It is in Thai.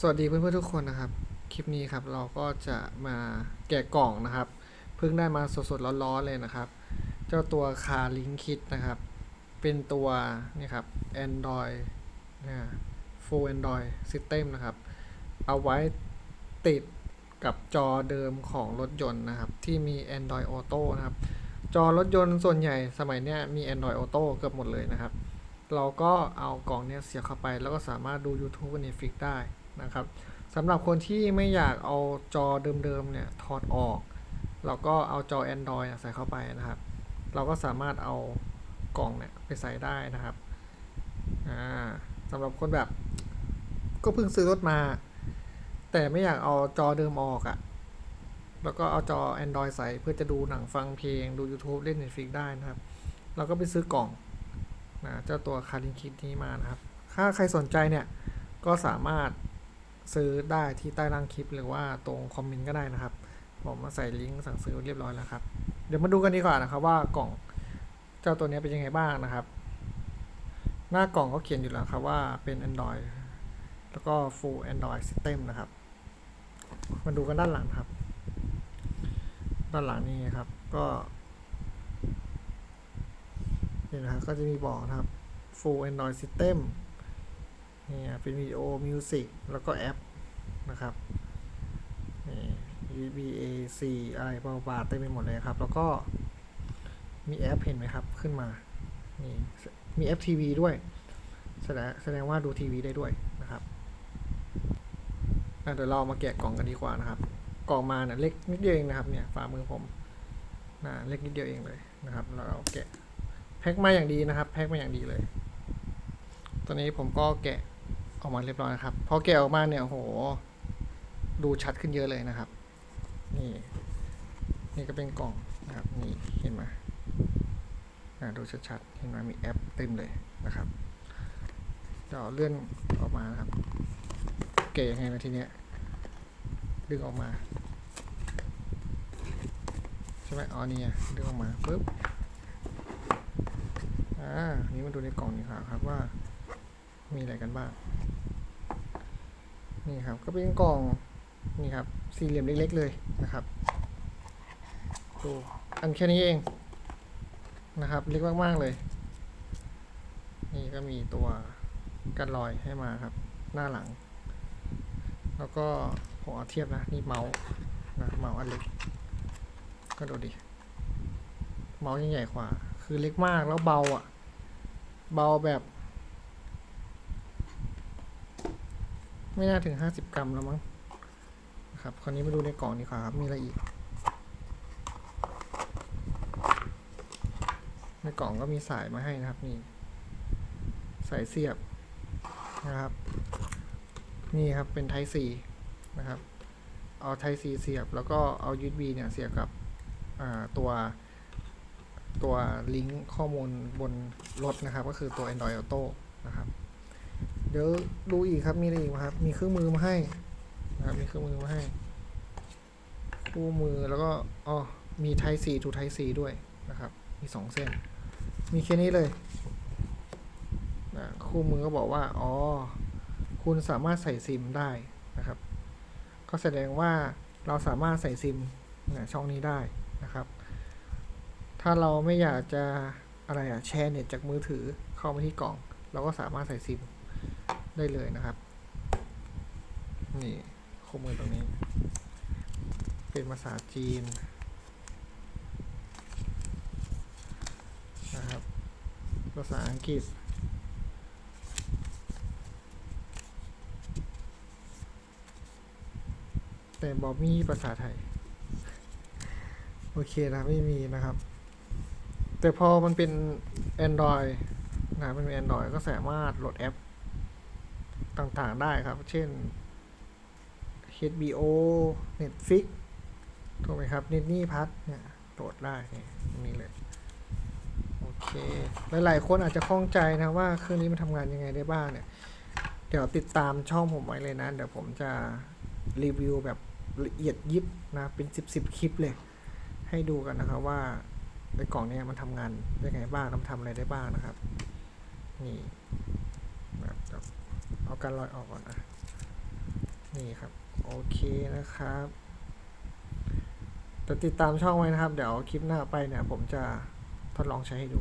สวัสดีเพื่อนๆทุกคนนะครับ คลิปนี้ครับเราก็จะมาแกะกล่องนะครับ เพิ่งได้มาสดๆร้อนๆเลยนะครับ เจ้าตัวคาลิงคิดนะครับ เป็นตัวนี่ครับ Android นะ Full Android System นะครับ เอาไว้ติดกับจอเดิมของรถยนต์นะครับ ที่มี Android Auto นะครับ จอรถยนต์ส่วนใหญ่สมัยเนี้ยมี Android Auto เกือบหมดเลยนะครับ เราก็เอากล่องเนี้ยเสียบเข้าไป แล้วก็สามารถดู YouTube กับ Netflix ได้ นะครับสำหรับคนที่ไม่อยากเอาจอเดิมๆเนี่ยถอดออกเราก็เอาจอ Android อะใส่เข้าไปนะครับ เราก็สามารถเอากล่องเนี่ยไปใส่ได้นะครับสำหรับคนแบบก็เพิ่งซื้อรถมา แต่ไม่อยากเอาจอเดิมออกอะ่ะแล้วก็เอาจอ Android ใส่เพื่อจะดูหนังฟังเพลงดู YouTube เล่น Netflix ได้นะครับ เราก็ไปซื้อกล่องนะเจ้าตัวคารินคิดนี้มานะครับ ถ้าใครสนใจเนี่ยก็สามารถ ซื้อได้ที่ใต้ล่างคลิป หรือว่าตรงคอมเมนต์ก็ได้นะครับ ผมมาใส่ลิงก์สั่งซื้อเรียบร้อยแล้วครับ เดี๋ยวมาดูกันดีกว่านะครับว่ากล่องเจ้าตัวนี้เป็นยังไงบ้างนะครับ หน้ากล่องก็เขียนอยู่แล้วครับว่าเป็น Android แล้วก็ Full Android System นะครับ มาดูกันด้านหลังครับ ด้านหลังนี่ครับ ก็นี่นะครับก็จะมีบอกนะครับ Full Android System นี่เป็นวิดีโอมิวสิกแล้วก็แอปนะครับนี่ USB AC อะไรบาบาเต็มไปหมดเลยครับ แล้วก็มีแอปเห็นไหมครับ ขึ้นมา นี่มีแอปทีวีด้วย แสดงแสดงว่าดูทีวีได้ด้วยนะครับเดี๋ยวเรามาแกะกล่องกันดีกว่านะครับ กล่องมาเนี่ยเล็กนิดเดียวเองนะครับ เนี่ยฝ่ามือผมนะเล็กนิดเดียวเองเลยนะครับ เราเอาแกะแพ็คมาอย่างดีนะครับ แพ็คมาอย่างดีเลย ตอนนี้ผมก็แกะ ออกมาเรียบร้อยนะครับพอแกะออกมาเนี่ยโหดูชัดขึ้นเยอะเลยนะครับ นี่ นี่ก็เป็นกล่องนะครับ นี่เห็นไหมอ่าดูชัดๆเห็นไหมมีแอปเต็มเลยนะครับเดี๋ยวเลื่อนออกมานะครับ เก๋ยังไงนะทีเนี้ยดึงออกมาใช่ไหมอ๋อนี่ดึงออกมาปุ๊บอ่านี่มาดูในกล่องนี้ครับครับว่า มีอะไรกันบ้าง นี่ครับ ก็เป็นกล่อง นี่ครับ สี่เหลี่ยมเล็กๆเลยนะครับดูอันแค่นี้เองนะครับ เล็กมากๆเลย นี่ก็มีตัวกันรอยให้มาครับ หน้าหลัง แล้วก็ผมเอาเทียบนะ นี่เมาส์นะเมาส์อันเล็ก ก็ดูดิ เมาส์ยังใหญ่กว่า คือเล็กมากแล้วเบาอะ เบาแบบ ไม่น่าถึงห้าสิบกรัมแล้วมั้งครับคราวนี้มาดูในกล่องดีกว่าครับ มีอะไรอีก ในกล่องก็มีสายมาให้นะครับ นี่ สายเสียบนะครับ นี่ครับเป็น Type C นะครับ เอา Type C เสียบ แล้วก็เอา USB เนี่ยเสียบกับตัวตัวลิงก์ข้อมูลบนรถนะครับ ก็คือตัว Android Auto นะครับ เดี๋ยวดูอีกครับมีอะไรอีกครับ มีเครื่องมือมาให้นะครับมีเครื่องมือมาให้ คู่มือแล้วก็อ๋อมี Type C to Type C ด้วยนะครับ มีสองเส้น มีแค่นี้เลยนะคู่มือก็บอกว่าอ๋อคุณสามารถใส่ซิมได้นะครับ ก็แสดงว่าเราสามารถใส่ซิมนะช่องนี้ได้นะครับ ถ้าเราไม่อยากจะอะไรอะแชร์เน็ตจากมือถือเข้ามาที่กล่อง เราก็สามารถใส่ซิม ได้เลยนะครับ นี่คู่มือตรงนี้ เป็นภาษาจีนนะครับ ภาษาอังกฤษแต่บอกมีภาษาไทย โอเคนะไม่มีนะครับ แต่พอมันเป็น Android นะมันเป็น Android ก็สามารถโหลดแอป ต่างๆได้ครับ เช่น HBO Netflix ถูกไหมครับ n i นี่พัทเนี่ยโหลดได้เนี่ยนี้เลย โอเค หลายๆคนอาจจะข้องใจนะว่าเครื่องนี้มันทำงานยังไงได้บ้างเนี่ย เดี๋ยวติดตามช่องผมไว้เลยนะ เดี๋ยวผมจะรีวิวแบบละเอียดยิบนะ เป็น 10 10คลิปเลย ให้ดูกันนะครับว่าไอ้กล่องนี้มันทำงานยังไงบ้างทำอะไรได้บ้างนะครับ นี่นะครับเดี๋ยวเอา การลอยออกก่อนนะนี่ครับ โอเคนะครับแต่ติดตามช่องไว้นะครับ เดี๋ยวคลิปหน้าไปเนี่ย ผมจะทดลองใช้ให้ดู